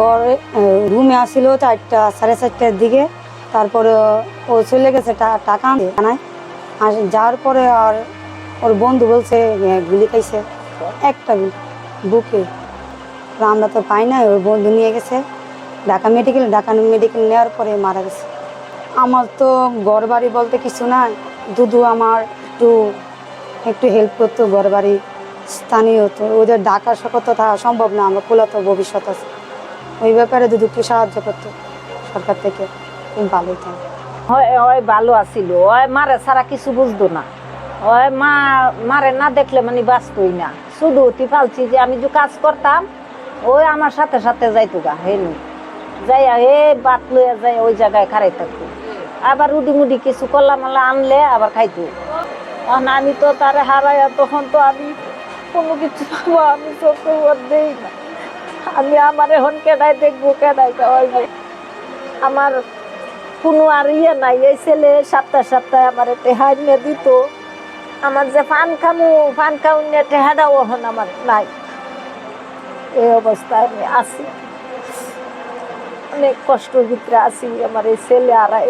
ঘরে রুমে আসছিল চারটা সাড়ে চারটার দিকে। তারপরে ও চলে গেছে টাকা আর যাওয়ার পরে আর ওর বন্ধু বলছে গুলি খাইছে। একটা বুকে। আমরা তো পাই না ওর বন্ধু নিয়ে গেছে। ঢাকা মেডিকেল ঢাকা মেডিকেল নেওয়ার পরে মারা গেছে। আমার তো ঘর বাড়ি বলতে কিছু নাই। দুদু আমার একটু একটু হেল্প করতো ঘর বাড়ি স্থানীয় তো, ওদের ঢাকা সকল তো থাকা সম্ভব না, আমরা খোলা তো ভবিষ্যৎ আছে। ওই ব্যাপারে যদি একটু সাহায্য করতো? সরকার থেকে ভালোই থাকে। হয় হয়, ভালো আছিল। ওই মারে সারা কিছু বুঝতো না। ওই মা, মারে না দেখলে মানে বাঁচতই না। শুধু অতি ফালছি যে আমি যে কাজ করতাম, ওই আমার সাথে সাথে যাইতো গা হেনু যাইয়া হে বাত লইয়া যাই ওই জায়গায় খারাই থাকতো। আবার রুডি মুডি কিছু করলাম মালা আনলে আবার খাইতো। এখন আমি তো তারে হারাইয়া তখন তো আমি কোনো কিছু পাবো, আমি চোখে দেই না। আমি আমার এখন কেডাই দেখব, কেডাই খাওয়াইবো। আমার কোনো আর ইয়ে নাই, এই ছেলে সপ্তাহ সপ্তাহে আমার টেহা নিয়ে দিত। আমার যে পান খামু পান খাউন টেহাটাও এখন আমার নাই। এই অবস্থায় আমি আছি। অনেক কষ্ট ভিতরে আছি, আমার এই ছেলে আড়াই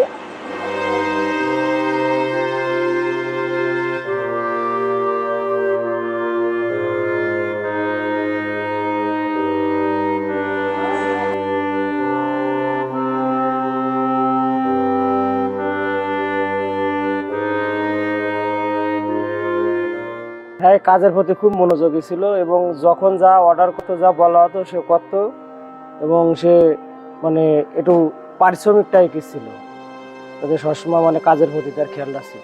হ্যাঁ কাজের প্রতি খুব মনোযোগী ছিল এবং যখন যা অর্ডার করতো, যা বলা হতো, সে করত এবং সে মানে একটু পারিশ্রমিক টাইপের ছিল। তাদের সবসময় মানে কাজের প্রতি তার খেয়াল রাখছিল।